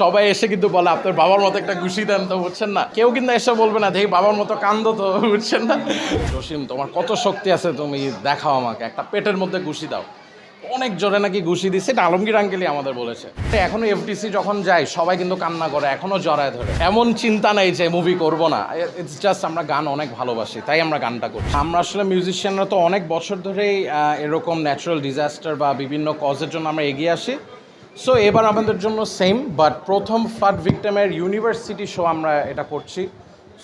সবাই এসে কিন্তু বলে, আপনার বাবার মতো একটা ঘুষি দেন তো, বুঝছেন না? কেউ কিন্তু এসে বলবে না, দেখি বাবার মতো কান্দো তো, বুঝছেন না? জসিম, তোমার কত শক্তি আছে তুমি দেখাও আমাকে, একটা পেটের মধ্যে ঘুষি দাও। অনেক জোরে নাকি ঘুষি দিচ্ছে, এটা আলমগীর আঙ্কেলই আমাদের বলেছে। এখনও এফটিসি যখন যায়, সবাই কিন্তু কান্না করে, এখনও জড়ায় ধরে। এমন চিন্তা নেই যে মুভি করব না। ইটস জাস্ট আমরা গান অনেক ভালোবাসি, তাই আমরা গানটা করছি আমরা আসলে মিউজিশিয়ানরা তো অনেক বছর ধরেই এরকম ন্যাচারাল ডিজাস্টার বা বিভিন্ন কজের জন্য আমরা এগিয়ে আসি। সো এবার আমাদের জন্য সেম বাট প্রথম ফ্লাড ভিক্টিমের ইউনিভার্সিটি শো আমরা এটা করছি।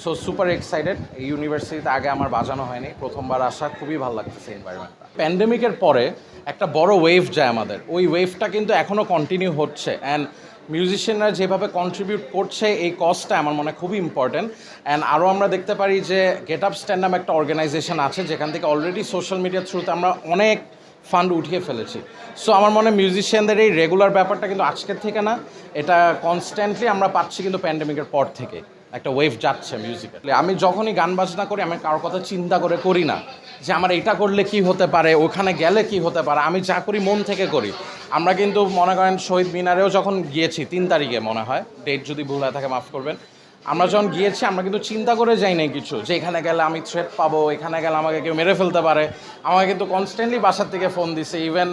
সো সুপার এক্সাইটেড এই ইউনিভার্সিটিতে আগে আমার বাজানো হয়নি। প্রথমবার আসা, খুবই ভালো লাগতেছে এনভায়রনমেন্টটা প্যান্ডেমিকের পরে একটা বড় ওয়েভ যায় আমাদের। ওই ওয়েভটা কিন্তু এখনও কন্টিনিউ হচ্ছে। অ্যান্ড মিউজিশিয়ানরা যেভাবে কন্ট্রিবিউট করছে, এই কজটা আমার মনে হয় খুবই ইম্পর্ট্যান্ট অ্যান্ড আরও আমরা দেখতে পারি যে গেট আপ স্ট্যান্ড নামে একটা অর্গানাইজেশন আছে, যেখান থেকে অলরেডি সোশ্যাল মিডিয়ার থ্রুতে আমরা অনেক ফান্ড উঠিয়ে ফেলেছি। সো আমার মনে মিউজিশিয়ানদের এই রেগুলার ব্যাপারটা কিন্তু আজকের থেকে না, এটা কনস্ট্যান্টলি আমরা পাচ্ছি কিন্তু প্যান্ডেমিকের পর থেকে। একটা ওয়েভ যাচ্ছে মিউজিকে আমি যখনই গান বাজনা করি, আমি কারোর কথা চিন্তা করে করি না, যে আমার এটা করলে কি হতে পারে, ওখানে গেলে কি হতে পারে, আমি যা করি মন থেকে করি। আমরা কিন্তু মনে করেন শহীদ মিনারেও যখন গিয়েছি, তিন তারিখে মনে হয় ডেট যদি ভুল হয়ে থাকে মাফ করবেন আমরা যখন গিয়েছি, আমরা কিন্তু চিন্তা করে যাই নাই কিছু, যে এখানে গেলে আমি থ্রেট পাবো, এখানে গেলে আমাকে কেউ মেরে ফেলতে পারে। আমাকে কিন্তু কনস্ট্যান্টলি বাসার থেকে ফোন দিছে ইভেন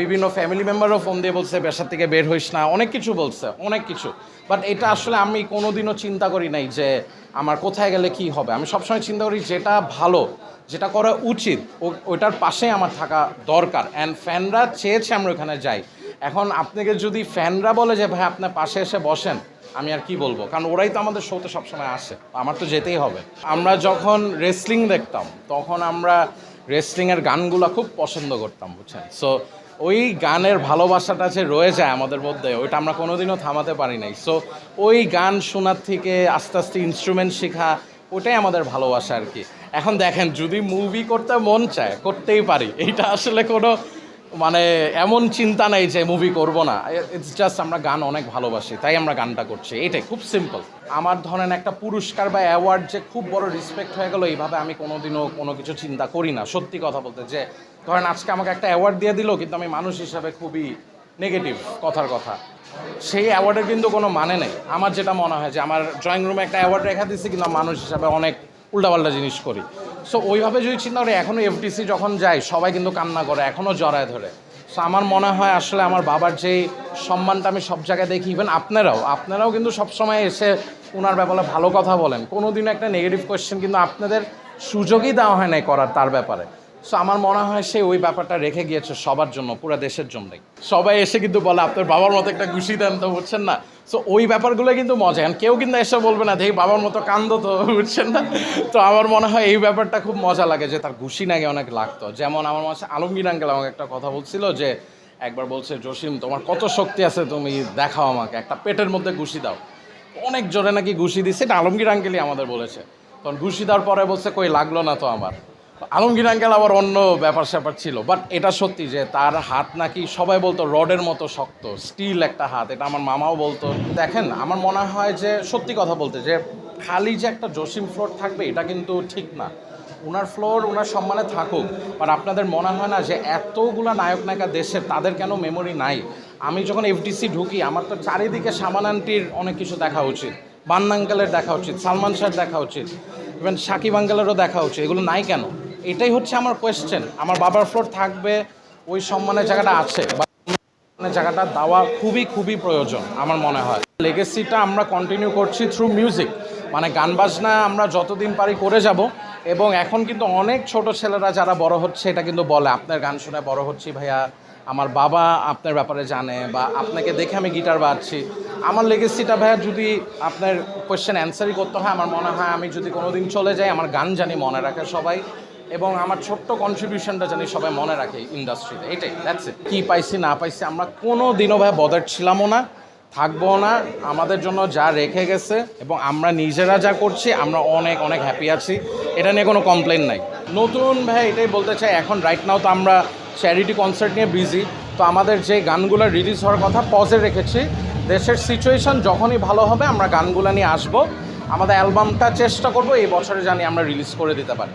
বিভিন্ন ফ্যামিলি মেম্বারও ফোন দিয়ে বলছে, বাসার থেকে বের হইস না। অনেক কিছু বলছে, অনেক কিছু। বাট এটা আসলে আমি কোনোদিনও চিন্তা করি নাই যে আমার কোথায় গেলে কি হবে। আমি সবসময় চিন্তা করি যেটা ভালো, যেটা করা উচিত ওইটার পাশে আমার থাকা দরকার। অ্যান্ড ফ্যানরা চেয়েছে আমরা ওখানে যাই। এখন আপনাকে যদি ফ্যানরা বলে যে, ভাই, আপনার পাশে এসে বসেন, আমি আর কি বলব? কারণ ওরাই তো আমাদের শোতে সবসময় আসে। আমার তো যেতেই হবে। আমরা যখন রেসলিং দেখতাম, তখন আমরা রেসলিংয়ের গানগুলো খুব পছন্দ করতাম, বুঝছেন? সো ওই গানের ভালোবাসাটা যে রয়ে যায় আমাদের মধ্যে, ওইটা আমরা কোনোদিনও থামাতে পারি নাই। সো ওই গান শোনার থেকে আস্তে আস্তে ইনস্ট্রুমেন্ট শেখা, ওটাই আমাদের ভালোবাসা আর কি। এখন দেখেন, যদি মুভি করতে মন চায়, করতেই পারি। এইটা আসলে কোনো মানে এমন চিন্তা নেই যে মুভি করব না। ইটস জাস্ট আমরা গান অনেক ভালোবাসি, তাই আমরা গানটা করছি। এটাই, খুব সিম্পল আমার ধরেন একটা পুরস্কার বা অ্যাওয়ার্ড যে খুব বড় রেসপেক্ট হয়ে গেল, এইভাবে আমি কোনোদিনও কোনো কিছু চিন্তা করি না। সত্যি কথা বলতে, যে ধরেন আজকে আমাকে একটা অ্যাওয়ার্ড দিয়ে দিল, কিন্তু আমি মানুষ হিসাবে খুবই নেগেটিভ কথার কথা। সেই অ্যাওয়ার্ডের কিন্তু কোনো মানে নেই। আমার যেটা মনে হয় যে আমার ড্রয়িং রুমে একটা অ্যাওয়ার্ড রেখা দিচ্ছি কিন্তু মানুষ হিসাবে অনেক উল্টাপাল্টা জিনিস করি। সো ওইভাবে যদি চিন্তা করি এখনও এফটিসি যখন যায়, সবাই কিন্তু কান্না করে এখনও জড়ায় ধরে। সো আমার মনে হয় আসলে আমার বাবার যে সম্মানটা আমি সব জায়গায় দেখি ইভেন আপনারাও আপনারাও কিন্তু সবসময় এসে ওনার ব্যাপারে ভালো কথা বলেন। কোনো দিনও একটা নেগেটিভ কোয়েশ্চেন কিন্তু আপনাদের সুযোগই দেওয়া হয় নাই করার, তার ব্যাপারে। সো আমার মনে হয় সে ওই ব্যাপারটা রেখে গিয়েছে সবার জন্য, পুরো দেশের জন্যই। সবাই এসে কিন্তু বলে, আপনার বাবার মতো একটা ঘুষি দেন তো, বুঝছেন না? সো ওই ব্যাপারগুলো কিন্তু মজা। কারণ কেউ কিন্তু এসে বলবে না, দেখি, বাবার মতো কান্দো তো, বুঝছেন না? তো আমার মনে হয় এই ব্যাপারটা খুব মজা লাগে যে তার ঘুষি নাকি অনেক লাগতো। যেমন আমার মনে হচ্ছে আলমগীর আঙ্কেল আমাকে একটা কথা বলছিল যে, একবার বলছে, জসিম, তোমার কত শক্তি আছে, তুমি দেখাও আমাকে, একটা পেটের মধ্যে ঘুষি দাও। অনেক জোরে নাকি ঘুষি দিচ্ছে এটা আলমগীর আঙ্কেলই আমাদের বলেছে। তখন ঘুষি দেওয়ার পরে বলছে, কই, লাগল না তো আমার। আলমগীর আঙ্কেল আবার অন্য ব্যাপার স্যাপার ছিল বাট এটা সত্যি যে তার হাত নাকি সবাই বলতো রডের মতো শক্ত স্টিল একটা হাত, এটা আমার মামাও বলতো। দেখেন, আমার মনে হয় যে সত্যি কথা বলতে যে খালি যে একটা জসিম ফ্লোর থাকবে, এটা কিন্তু ঠিক না। ওনার ফ্লোর ওনার সম্মানে থাকুক বাট আপনাদের মনে হয় না যে এতগুলা নায়ক নায়িকা দেশের, তাদের কেন মেমোরি নাই? আমি যখন এফডিসি ঢুকি, আমার তো চারিদিকে সামান আন্টির অনেক কিছু দেখা উচিত বান্না আঙ্কেলের দেখা উচিত, সালমান শাহর দেখা উচিত ইভেন সাকিব আঙ্কেলেরও দেখা উচিত, এগুলো নাই কেন? এটাই হচ্ছে আমার কোয়েশ্চেন আমার বাবার ফ্লোর থাকবে, ওই সম্মানের জায়গাটা আছে মানে জায়গাটা দেওয়া খুবই খুবই প্রয়োজন, আমার মনে হয়। লেগেসিটা আমরা কন্টিনিউ করছি থ্রু মিউজিক মানে গান বাজনা আমরা যতদিন পারি করে যাব, এবং এখন কিন্তু অনেক ছোট ছেলেরা যারা বড় হচ্ছে, এটা কিন্তু বলে, আপনার গান শুনে বড় হচ্ছি ভাইয়া, আমার বাবা আপনার ব্যাপারে জানে, বা আপনাকে দেখে আমি গিটার বাজছি। আমার লেগেসিটা ভাইয়া যদি আপনার কোয়েশ্চেন অ্যান্সারই করতে হয়, আমার মনে হয় আমি যদি কোনো দিন চলে যাই, আমার গান জানি মনে রাখে সবাই। এবং আমার ছোট্ট কন্ট্রিবিউশনটা জানি সবাই মনে রাখে ইন্ডাস্ট্রিতে এটাই দ্যাটস ইট কী পাইছি, না পাইছি, আমরা কোনো দিনও ভাই বদার ছিলামও না থাকব না, আমাদের জন্য যা রেখে গেছে এবং আমরা নিজেরা যা করছি, আমরা অনেক অনেক হ্যাপি আছি। এটা নিয়ে কোনো কমপ্লেন নাই। নতুন ভাই এটাই বলতে চাই, এখন রাইট নাও তো আমরা চ্যারিটি কনসার্ট নিয়ে বিজি তো আমাদের যে গানগুলো রিলিজ হওয়ার কথা পজে রেখেছি। দেশের সিচুয়েশন যখনই ভালো হবে, আমরা গানগুলো নিয়ে আসব। আমাদের অ্যালবামটা চেষ্টা করব, এই বছরে জানি আমরা রিলিজ করে দিতে পারি।